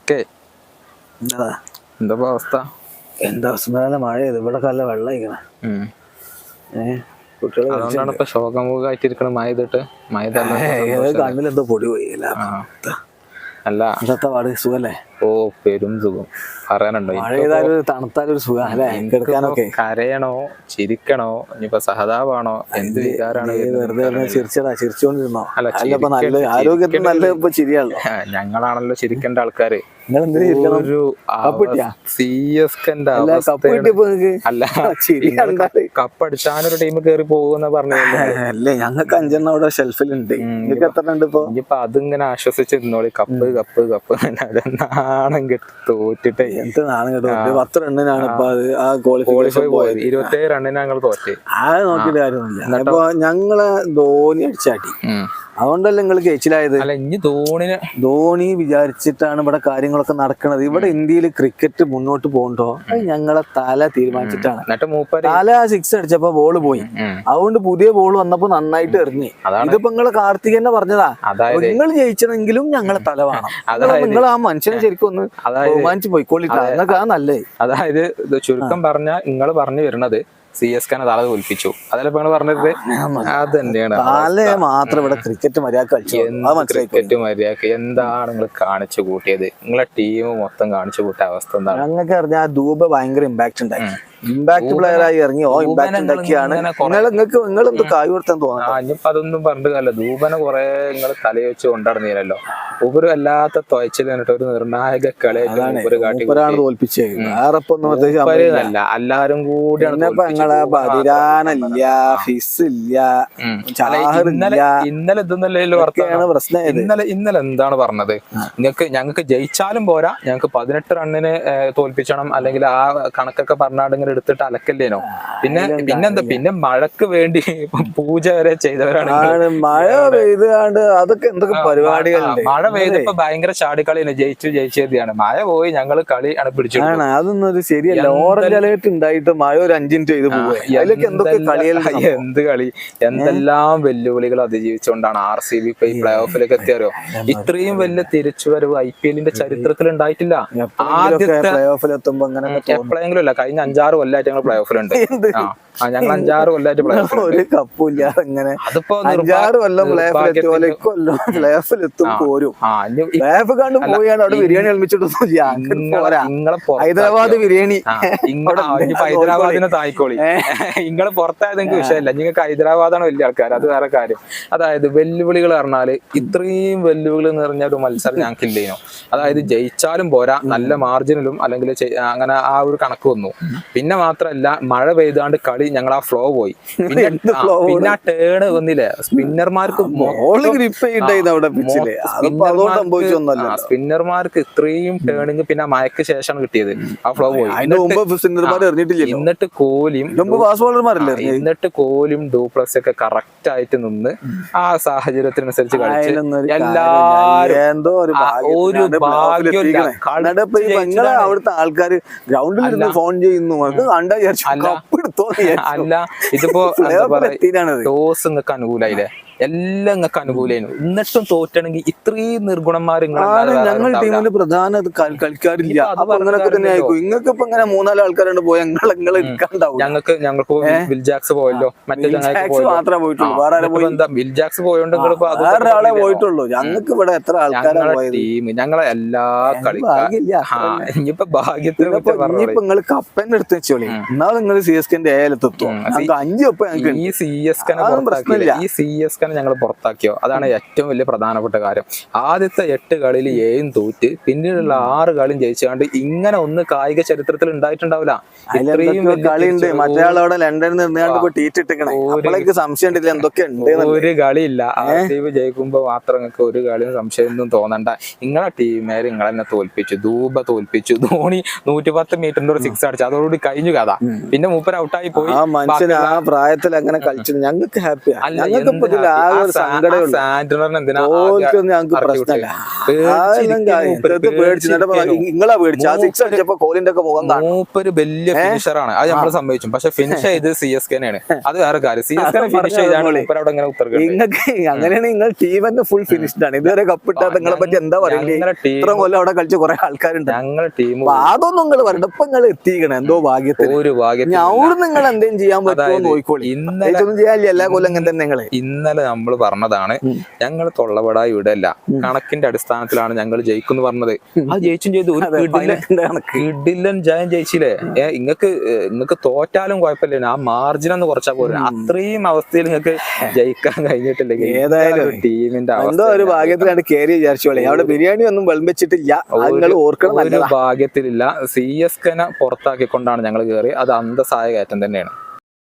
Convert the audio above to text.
Okay. എന്താ? എന്താ അവസ്ഥ? എന്താ അവസ്ഥ? മഴ ചെയ്ത് ഇവിടെ നല്ല വെള്ളം ഇങ്ങനെ. ഏഹ് അതുകൊണ്ടാണ് ഇപ്പൊ ശോകമുഖമായിട്ടിരിക്കണ മഴ ചെയ്തിട്ട്. മഴ കണ്ണിലെന്തോ പൊടി പോയില്ല. അല്ല. ഇന്നത്തെ പാട് സുഖല്ലേ? ഓ പെരും സുഖം. പറയാനുണ്ടോ? ചെയ്താലും തണുത്താലൊരു സുഖം അല്ലേ? കിടക്കാനൊക്കെ. കരയണോ ചിരിക്കണോ ഇനിയിപ്പോ സഹതാപാണോ എന്ത് വികാരാണ് വെറുതെ ചിരിച്ചടാ ചിരിച്ചോണ്ടിരുന്നോ? അല്ല, നല്ല ആരോഗ്യത്തിന് നല്ല ഇപ്പൊ ചിരിയാണല്ലോ. ഞങ്ങളാണല്ലോ ചിരിക്കേണ്ട ആൾക്കാര്. നിങ്ങൾ എന്തിനു ചിരിക്കണം കപ്പ് കപ്പടിച്ചാനൊരു ടീം കേറി പോകുന്ന പറഞ്ഞില്ലേ അല്ലേ ഞങ്ങൾക്ക് അഞ്ചെണ്ണം അവിടെ ഷെൽഫിലുണ്ട് നിങ്ങൾക്ക് എത്ര ഉണ്ട് ഇപ്പൊ? ഇനിയിപ്പൊ അതിങ്ങനെ ആശ്വസിച്ചിരുന്നോളി. Cup cup cup. നാണം കെട്ടി തോറ്റിട്ടേ. എന്ത് നാണം കെട്ടു? പത്ത് റണ്ണിനാണ് ഇപ്പൊ അത് ആ ക്വാളിഫൈ പോയത്. ഇരുപത്തേഴ് റണ്ണിനാണ് ഞങ്ങൾ തോറ്റ് ആ നോക്കിയിട്ട് കാര്യമൊന്നുമില്ല. അപ്പൊ ഞങ്ങളെ ധോനി അടിച്ചാട്ടി. അതുകൊണ്ടല്ലേ നിങ്ങൾ കേച്ചിലായത് അല്ല ഇനി ധോണിന് ധോണി വിചാരിച്ചിട്ടാണ് ഇവിടെ കാര്യങ്ങളൊക്കെ നടക്കുന്നത് ഇവിടെ ഇന്ത്യയിൽ ക്രിക്കറ്റ് മുന്നോട്ട് പോകണ്ടോ? അത് ഞങ്ങളെ തല തീരുമാനിച്ചിട്ടാണ്. തല സിക്സ് അടിച്ചപ്പോ ബോൾ പോയി. അതുകൊണ്ട് പുതിയ ബോൾ വന്നപ്പോ നന്നായിട്ട് എറിഞ്ഞു. ഇതിപ്പോ നിങ്ങൾ കാർത്തികന്നെ പറഞ്ഞതാ. നിങ്ങൾ ജയിച്ചതെങ്കിലും ഞങ്ങളെ തല വേണം. നിങ്ങൾ ആ മനുഷ്യനെ ശരിക്കും ഒന്ന് ബഹുമാനിച്ച് പോയിക്കോളിട്ടാ ആ നല്ലത്. അതായത് ചുരുക്കം പറഞ്ഞ നിങ്ങൾ പറഞ്ഞു വരുന്നത് സി എസ് കനെ തല തോൽപ്പിച്ചു. അതല്ലേ നിങ്ങൾ പറഞ്ഞത്? അത് തന്നെയാണ് തല മാത്രം ഇവിടെ ക്രിക്കറ്റ് ക്രിക്കറ്റ് മര്യാദ എന്താണ് നിങ്ങൾ കാണിച്ചു കൂട്ടിയത്? നിങ്ങളെ ടീം മൊത്തം കാണിച്ചു കൂട്ടിയ അവസ്ഥ എന്താണ്? ഞങ്ങൾക്ക് അറിഞ്ഞാൽ ദൂബ ഭയങ്കര ഇമ്പാക്ട് ഉണ്ടാക്കി. ഇമ്പാക്ട് പ്ലെയർ ആയി ഇറങ്ങിയോ ഇമ്പാക്ട് ഉണ്ടാക്കിയാണ് നിങ്ങൾ നിങ്ങൾക്ക് നിങ്ങൾ എന്ത് കായ് കൊടുത്താൻ തോന്നുന്നു? ഇനിയിപ്പോ അതൊന്നും പറഞ്ഞിട്ട് കാര്യമില്ല ധൂപനെ കുറെ നിങ്ങൾ തലവെച്ച് കൊണ്ടടന്നീരല്ലോ ഉപര് വല്ലാത്ത തുഴച്ചിൽ കണ്ടിട്ട് ഒരു നിർണായക കളിയാണ് തോൽപ്പിച്ചത്. വേറെ അല്ല എല്ലാരും കൂടിയാണ്. ഞങ്ങളെ ബദിരാനില്ല ഫിസ് ഇല്ല. ഇന്നലെ ഇതൊന്നല്ലേ പ്രശ്നം ഇന്നലെ ഇന്നലെ എന്താണ് പറഞ്ഞത്? നിങ്ങൾക്ക് ഞങ്ങൾക്ക് ജയിച്ചാലും പോരാ. ഞങ്ങൾക്ക് പതിനെട്ട് റണ്ണിന് തോൽപ്പിച്ചണം. അല്ലെങ്കിൽ ആ കണക്കൊക്കെ ഇങ്ങനെ എടുത്തിട്ട് അലക്കല്ലേനോ? പിന്നെ പിന്നെന്താ? പിന്നെ മഴക്ക് വേണ്ടി പൂജ വരെ ചെയ്തവരാണ് മഴ പെയ്താണ്ട് അതൊക്കെ എന്തൊക്കെ പരിപാടികളുണ്ട്. ആ, മഴ പെയ്തപ്പോ ഭയങ്കര ചാടിക്കളിയാണ്. ജയിച്ചു ജയിച്ചതാണ് മഴ പോയി ഞങ്ങൾ കളി ആണ് പിടിച്ചു അതൊന്നും ഒരു ശരിയല്ല. ഓറഞ്ച് അലേർട്ട് ഉണ്ടായിട്ട് മഴ ഒരു അഞ്ചു മിനിറ്റ് ചെയ്ത് പോകും എന്തൊക്കെ കളിയല്ല എന്ത് കളി? എന്തെല്ലാം വെല്ലുവിളികൾ അതിജീവിച്ചുകൊണ്ടാണ് ആർ സി ബി ഇപ്പൊ ഈ പ്ലേ ഓഫിലേക്ക് എത്തിയാരോ ഇത്രയും വലിയ തിരിച്ചുവരവ് ഐ പി എല്ലിന്റെ ചരിത്രത്തിൽ ഉണ്ടായിട്ടില്ല ആദ്യത്തെ പ്ലേ ഓഫിൽ എത്തുമ്പോ അങ്ങനെ എപ്പോഴെങ്കിലും അല്ല കഴിഞ്ഞ അഞ്ചാറ് കൊല്ലായിട്ട് ഞങ്ങൾ പ്ലേ ഓഫിലുണ്ട് ആ ഞങ്ങൾ അഞ്ചാറ് കൊല്ലായിട്ട് പ്ലേ ഓഫിൽ ഒരു കപ്പില്ല അങ്ങനെ. അതിപ്പോ അഞ്ചാറ് കൊല്ലം പ്ലേ പോലെ കൊല്ലം പ്ലേ ഓഫിൽ എത്തും പോരും. പ്ലേ ഓഫ് കണ്ട് പോയാണ് അവിടെ ബിരിയാണി പുറത്താക്കിയോ? ഹൈദരാബാദ് ബിരിയാണി. ഹൈദരാബാദിനെ തായിക്കോളി. നിങ്ങൾ പുറത്തായത് നിങ്ങൾക്ക് വിഷയമല്ല. നിങ്ങൾക്ക് ഹൈദരാബാദാണ് വലിയ ആൾക്കാർ അത് വേറെ കാര്യം. അതായത് വെല്ലുവിളികൾ പറഞ്ഞാൽ ഇത്രയും വെല്ലുവിളി നിറഞ്ഞ ഒരു മത്സരം ഞങ്ങൾക്ക് ഇല്ലേനോ അതായത് ജയിച്ചാലും പോരാ. നല്ല മാർജിനിലും അല്ലെങ്കിൽ അങ്ങനെ ആ ഒരു കണക്ക് വന്നു. പിന്നെ മാത്രല്ല മഴ പെയ്താണ്ട് കളി ഞങ്ങൾ ആ ഫ്ലോ പോയി. പിന്നെ ആ, പിന്നെ ടേണ് വന്നില്ലേ സ്പിന്നർമാർക്ക് സ്പിന്നർമാർക്ക് ഇത്രയും ടേണിങ് പിന്നെ മയക്ക് ശേഷമാണ് കിട്ടിയത്. ആ ഫ്ലോ പോയി. എന്നിട്ട് കോലിയും? എന്നിട്ട് കോഹ്ലിയും ഡൂപ്ലസ് ഒക്കെ കറക്റ്റ് ആയിട്ട് നിന്ന് ആ സാഹചര്യത്തിനനുസരിച്ച് കളിച്ച് എല്ലാരും ഒരു. അവിടുത്തെ ആൾക്കാര് ഗ്രൗണ്ടിൽ ഫോൺ ചെയ്യുന്നു അല്ല. ഇതിപ്പോ ടോസ് നിങ്ങൾക്ക് അനുകൂലായില്ലേ എല്ലാം നിങ്ങൾക്ക് അനുകൂലമായിരുന്നു എന്നിട്ടും തോറ്റണെങ്കിൽ ഇത്രയും നിർഗുണന്മാർ ഞങ്ങൾ ടീമിൽ പ്രധാന കളിക്കാരില്ല. അപ്പൊ അങ്ങനൊക്കെ തന്നെ. ആയിക്കോ. നിങ്ങൾക്ക് ഇപ്പൊ ഇങ്ങനെ മൂന്നാൽ ആൾക്കാരുണ്ട് പോയ നിങ്ങൾ എടുക്കാണ്ടാവും ഞങ്ങൾക്ക് ഞങ്ങൾക്ക് വിൽജാക്സ് പോയല്ലോ. മറ്റേ മാത്രമേ പോയിട്ടുള്ളൂ. വേറെ ആരെ പോയി എന്താ? വിൽജാക്സ് പോയോണ്ട് ഒരാളെ. പോയിട്ടുള്ളൂ. ഞങ്ങൾക്ക് ഇവിടെ എത്ര ആൾക്കാരാണ് ടീം ഞങ്ങളെ എല്ലാ കളിക്കാരും ഇനിയിപ്പോ ഭാഗ്യത്തിന് ഇനിയിപ്പോ നിങ്ങൾ കപ്പന്നെ എടുത്ത് വെച്ചോളി. എന്നാൽ നിങ്ങൾ സി എസ് കെന്റെ ഏലത്തെത്തും അഞ്ച് കപ്പ് ഈ സി എസ് കനെ ഈ സി എസ് കനെ ഞങ്ങൾ പുറത്താക്കിയോ? അതാണ് ഏറ്റവും വലിയ പ്രധാനപ്പെട്ട കാര്യം. ആദ്യത്തെ എട്ട് കളിയിൽ ഏഴും തോറ്റ് പിന്നീടുള്ള ആറ് കളിയും ജയിച്ചുകൊണ്ട് ഇങ്ങനെ ഒന്ന് കായിക ചരിത്രത്തിൽ ഉണ്ടായിട്ടുണ്ടാവില്ല. ഇത്രയും കളിയുണ്ട്. ലണ്ടനിൽ സംശയം എന്തൊക്കെ ഒരു കളിയില്ല. ആ ടീം ജയിക്കുമ്പോ മാത്രം നിങ്ങൾക്ക് ഒരു കളിയും സംശയമൊന്നും തോന്നണ്ട. നിങ്ങളെ ടീമേര് നിങ്ങളെന്നെ തോൽപ്പിച്ചു. ധൂപ തോൽപ്പിച്ചു. ധോണി നൂറ്റി പത്ത് മീറ്ററിന്റെ ഒരു സിക്സ് അടിച്ചു. അതോടുകൂടി കഴിഞ്ഞു കഥ. പിന്നെ മൂപ്പർ ഔട്ടായി പോയി. ആ മനുഷ്യൻ ആ പ്രായത്തിൽ അങ്ങനെ കളിച്ചത് ഞങ്ങൾക്ക് ഹാപ്പിയാ ഞങ്ങൾക്ക് ഇത് പേടിച്ച് നിങ്ങളാ പേടിച്ചു? ആ സിക്സ് അടിച്ചപ്പോ കോലിന്റെ ഒക്കെ മുഖം മൂപ്പര് വലിയ ഫിനിഷറാണ് അത് നമ്മൾ സംഭവിച്ചു പക്ഷെ ഫിനിഷ് ചെയ്ത് സി എസ് കെനാണ് അത് വേറെ കാര്യം. സി എസ് കെ ഫിനിഷ് ചെയ്താണ് അവിടെ ഇങ്ങനെ നിങ്ങൾക്ക് അങ്ങനെയാണ് നിങ്ങൾ ടീം തന്നെ ഫുൾ ഫിനിഷ്ഡ് ആണ് ഇതുവരെ കപ്പിട്ടാത്ത നിങ്ങളെ പറ്റി എന്താ പറയുക ഞങ്ങളെ ഇത്ര കൊല്ലം അവിടെ കളിച്ച കുറെ ആൾക്കാരുണ്ട്. ഞങ്ങളുടെ ടീം അതൊന്നും നിങ്ങൾ പറയണ്ട. ഇപ്പൊ നിങ്ങൾ എത്തിക്കണം. എന്തോ ഒരു ഭാഗ്യത്തിൽ അവിടെ നിങ്ങൾ എന്തെങ്കിലും ചെയ്യാൻ പറ്റുമോ നോക്കിക്കോളി. ഇന്നലെ ചെയ്യാനില്ല. എല്ലാ കൊല്ലം തന്നെ നിങ്ങൾ. ഇന്നലെ നമ്മൾ പറഞ്ഞതാണ് ഞങ്ങൾ തൊള്ളപടായി വിടല്ല. കണക്കിന്റെ അടിസ്ഥാനത്തിലാണ് ഞങ്ങൾ ജയിക്കുന്നു പറഞ്ഞത്. അത് ജയിച്ചും ചെയ്തു. ഒരു കിടിലൻ ജയം ജയിച്ചില്ലേ? ഏഹ് ഇങ്ങക്ക് ഇങ്ങക്ക് തോറ്റാലും കുഴപ്പമില്ല. ആ മാർജിൻ ഒന്ന് കുറച്ചാ പോലും അത്രയും അവസ്ഥയിൽ നിങ്ങൾക്ക് ജയിക്കാൻ കഴിഞ്ഞിട്ടില്ലെങ്കിൽ ഏതായാലും ടീമിന്റെ എന്തോ ഒരു ഭാഗ്യത്തിലാണ് കയറി വിചാരിച്ചോളെ അവിടെ ബിരിയാണി ഒന്നും വിളമ്പിച്ചിട്ടില്ല. നിങ്ങൾ ഓർക്കണം ഒരു ഭാഗ്യത്തിലില്ല. സി എസ് കെനെ പുറത്താക്കിക്കൊണ്ടാണ് ഞങ്ങൾ കയറി അത് അന്തസായ കയറ്റം തന്നെയാണ്.